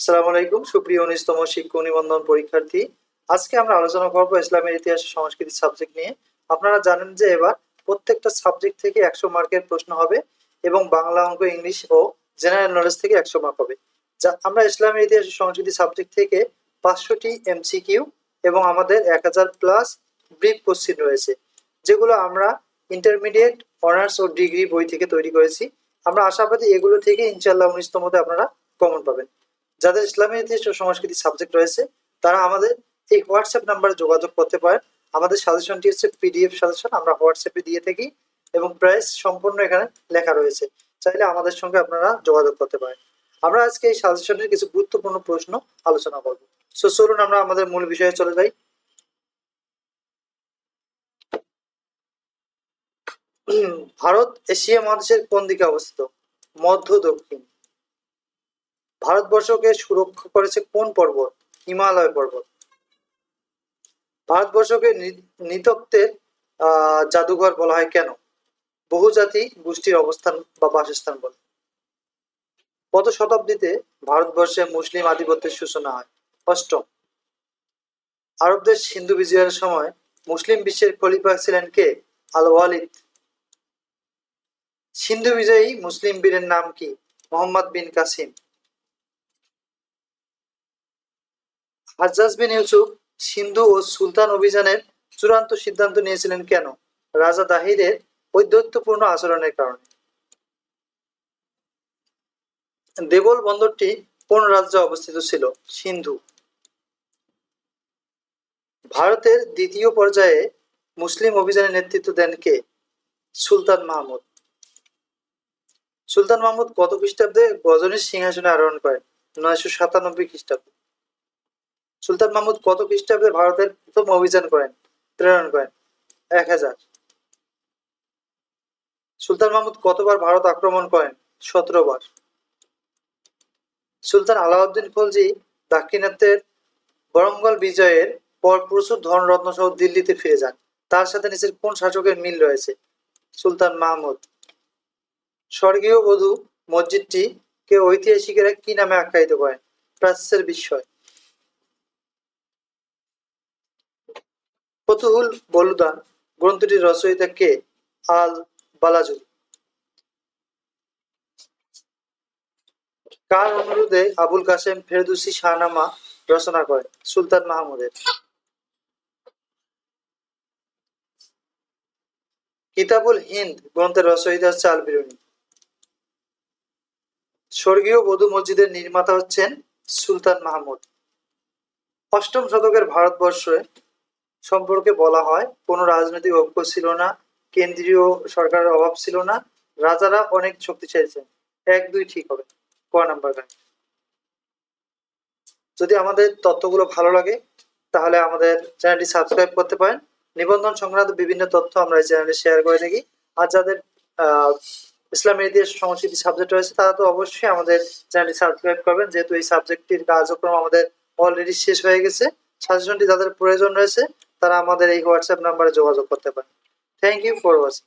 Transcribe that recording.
আসসালামু আলাইকুম, সুপ্রিয় উনিশতম শিক্ষক নিবন্ধন পরীক্ষার্থী। আজকে আমরা আলোচনা করব ইসলামের ইতিহাস সংস্কৃতি সাবজেক্ট নিয়ে। আপনারা জানেন যে এবার প্রত্যেকটা সাবজেক্ট থেকে একশো মার্কের প্রশ্ন হবে এবং বাংলা অঙ্ক, ইংলিশ ও জেনারেল নলেজ থেকে একশো মার্ক হবে। যা, আমরা ইসলামের ইতিহাস সংস্কৃতি সাবজেক্ট থেকে পাঁচশোটি এমসিকিউ এবং আমাদের এক হাজার প্লাস ব্রিফ কোশ্চিন রয়েছে, যেগুলো আমরা ইন্টারমিডিয়েট অনার্স ও ডিগ্রি বই থেকে তৈরি করেছি। আমরা আশাবাদী এগুলো থেকে ইনশাল্লাহ উনিশতমতে আপনারা কমন পাবেন। যাদের ইসলামী ইতিহাস ও সংস্কৃতি সাবজেক্ট রয়েছে, তারা আমাদের এই হোয়াটসঅ্যাপ নাম্বারে যোগাযোগ করতে পারেন। আমাদের সাজেশনটি হচ্ছে পিডিএফ সাজেশন আমরা হোয়াটসঅ্যাপে দিয়ে থাকি এবং প্রাইস সম্পূর্ণ এখানে লেখা রয়েছে। চাইলে আমাদের সঙ্গে আপনারা যোগাযোগ করতে পারেন। আমরা আজকে এই সাজেশনের কিছু গুরুত্বপূর্ণ প্রশ্ন আলোচনা করব। সো চলুন আমরা আমাদের মূল বিষয়ে চলে যাই। ভারত এশিয়া মহাদেশের কোন দিকে অবস্থিত? মধ্য, দক্ষিণ। ভারতবর্ষকে সুরক্ষা করেছে কোন পর্বত? হিমালয় পর্বত। ভারতবর্ষকে নি- নৃতত্ত্বের আহ, জাদুঘর বলা হয় কেন? বহুজাতি গোষ্ঠীর অবস্থান বা বাসস্থান বলে। কত শতাব্দীতে ভারতবর্ষে মুসলিম আধিপত্যের সূচনা হয়? অষ্টম। আরবদের সিন্ধু বিজয়ের সময় মুসলিম বিশ্বের খলিফা ছিলেন কে? আল ওয়ালিদ। সিন্ধু বিজয়ী মুসলিম বীরের নাম কি? মোহাম্মদ বিন কাসিম। হাজ্জাজ বিন ইউসুফ সিন্ধু ও সুলতান অভিযানের চূড়ান্ত সিদ্ধান্ত নিয়েছিলেন কেন? রাজা দাহিরের ঔদ্ধত্যপূর্ণ আচরণের কারণে। দেবল বন্দরটি কোন রাজ্যে অবস্থিত ছিল? সিন্ধু। ভারতের দ্বিতীয় পর্যায়ে মুসলিম অভিযানের নেতৃত্ব দেন কে? সুলতান মাহমুদ। সুলতান মাহমুদ কত খ্রিস্টাব্দে গজনীর সিংহাসনে আরোহণ করেন? নয়শো সাতানব্বই খ্রিস্টাব্দে। সুলতান মাহমুদ কত খ্রিস্টাব্দে ভারতের প্রথম অভিযান করেন? প্রেরণ করেন। এক হাজার। সুলতান মাহমুদ কতবার ভারত আক্রমণ করেন? সতেরো বার। সুলতান আলাউদ্দিন খলজি দাক্ষিণাত্যের বরঙ্গল বিজয়ের পর প্রচুর ধনরত্ন সহ দিল্লিতে ফিরে যান। তার সাথে নিচের কোন শাসকের মিল রয়েছে? সুলতান মাহমুদ। স্বর্গীয় বধূ মসজিদটি কে ঐতিহাসিকেরা কি নামে আখ্যায়িত করেন? প্রাচ্যের বিস্ময়। ফতুহুল বলুদান গ্রন্থটির রচয়িতা কে? আল বালাজুল। কার অনুরোধে আবুল কাসেম ফেরদুসি শাহনামা রচনা করেন? সুলতান মাহমুদের। কিতাবুল হিন্দ গ্রন্থের রচয়িতা হচ্ছে আল বিরুনি। স্বর্গীয় বধু মসজিদের নির্মাতা হচ্ছেন সুলতান মাহমুদ। অষ্টম শতকের ভারতবর্ষে সম্পর্কে বলা হয়। কোনো রাজনৈতিক ঐক্য ছিল না, কেন্দ্রীয় সরকারের অভাব ছিল না। রাজারা অনেক শক্তিশালী ছিলেন এক, দুই ঠিক হবে। ক নাম্বার গান। যদি আমাদের তথ্যগুলো ভালো লাগে, তাহলে আমাদের চ্যানেলটি সাবস্ক্রাইব করতে পারেন। নিবন্ধন সংক্রান্ত বিভিন্ন তথ্য আমরা এই চ্যানেলে শেয়ার করে থাকি। আর যাদের ইসলামের ইতিহাস সংস্কৃতি সাবজেক্ট রয়েছে, তারা তো অবশ্যই আমাদের চ্যানেলটি সাবস্ক্রাইব করবেন। যেহেতু এই সাবজেক্টটির কার্যক্রম আমাদের অলরেডি শেষ হয়ে গেছে, সাজেশনটি যাদের প্রয়োজন রয়েছে। তারা আমাদের এই হোয়াটসঅ্যাপ নাম্বারে যোগাযোগ করতে পারে। Thank you for watching